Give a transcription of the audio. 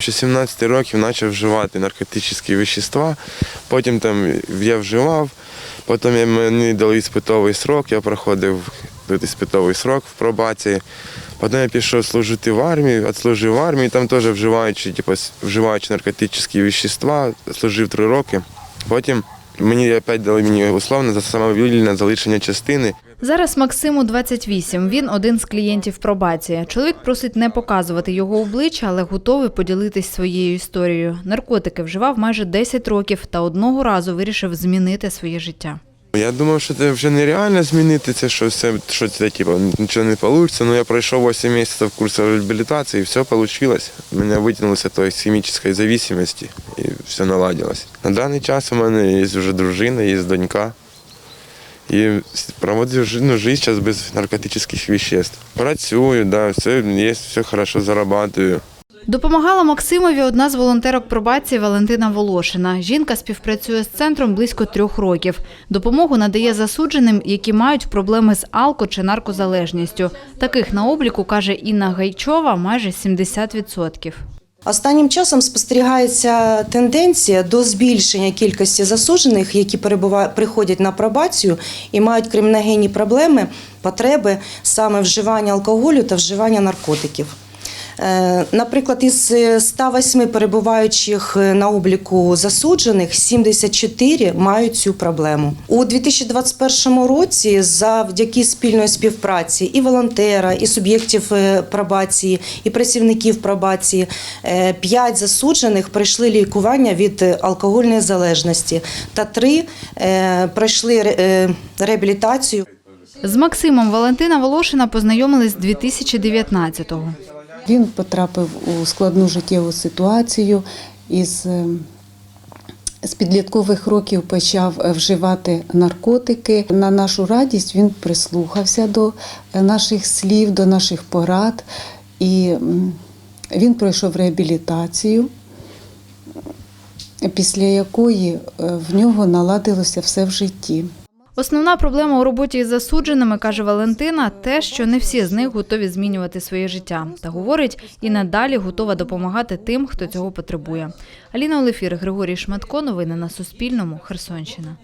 Ще 17 років почав вживати наркотичні вещества, потім там я вживав, потім мені дали іспитовий срок, я проходив іспитовий срок в пробації. Потім я пішов служити в армії, відслужив в армії, там теж вживаючи, типу, вживаючи наркотичні вещества, служив три роки. Потім мені опять дали мені условно за самовільне залишення частини. Зараз Максиму 28. Він один з клієнтів пробації. Чоловік просить не показувати його обличчя, але готовий поділитись своєю історією. Наркотики вживав майже 10 років та одного разу вирішив змінити своє життя. Я думав, що це вже нереально змінити це, що це, що це типу, нічого не вийде. Ну я пройшов 8 місяців курсу реабілітації, і все вийшло. Мене витягнулося з хімічної зависимості і все наладилось. На даний час у мене є вже дружина, є донька. І проводжу жи- ну, життя зараз без наркотичних веществ. Працюю, да, все є, все хорошо зарабатую. Допомагала Максимові одна з волонтерок пробації Валентина Волошина. Жінка співпрацює з центром близько трьох років. Допомогу надає засудженим, які мають проблеми з алко чи наркозалежністю. Таких на обліку, каже Інна Гайчова, майже 70%. Останнім часом спостерігається тенденція до збільшення кількості засуджених, які приходять на пробацію і мають криміногенні проблеми, потреби саме вживання алкоголю та вживання наркотиків. Е, Наприклад, із 108 перебуваючих на обліку засуджених 74 мають цю проблему. У 2021 році завдяки спільної співпраці і волонтера, і суб'єктів е, пробації, і працівників пробації 5 засуджених пройшли лікування від алкогольної залежності та 3 пройшли е, реабілітацію. З Максимом Валентина Волошина познайомились 2019-го. Він потрапив у складну життєву ситуацію із е, з підліткових років почав е, вживати наркотики. На нашу радість він прислухався до е, наших слів, до наших порад, і він пройшов реабілітацію, після якої в нього наладилося все в житті. Основна проблема у роботі із засудженими, каже Валентина, те, що не всі з них готові змінювати своє життя. Та говорить, і надалі готова допомагати тим, хто цього потребує. Аліна Олефір, Григорій Шматко. Новини на Суспільному. Херсонщина.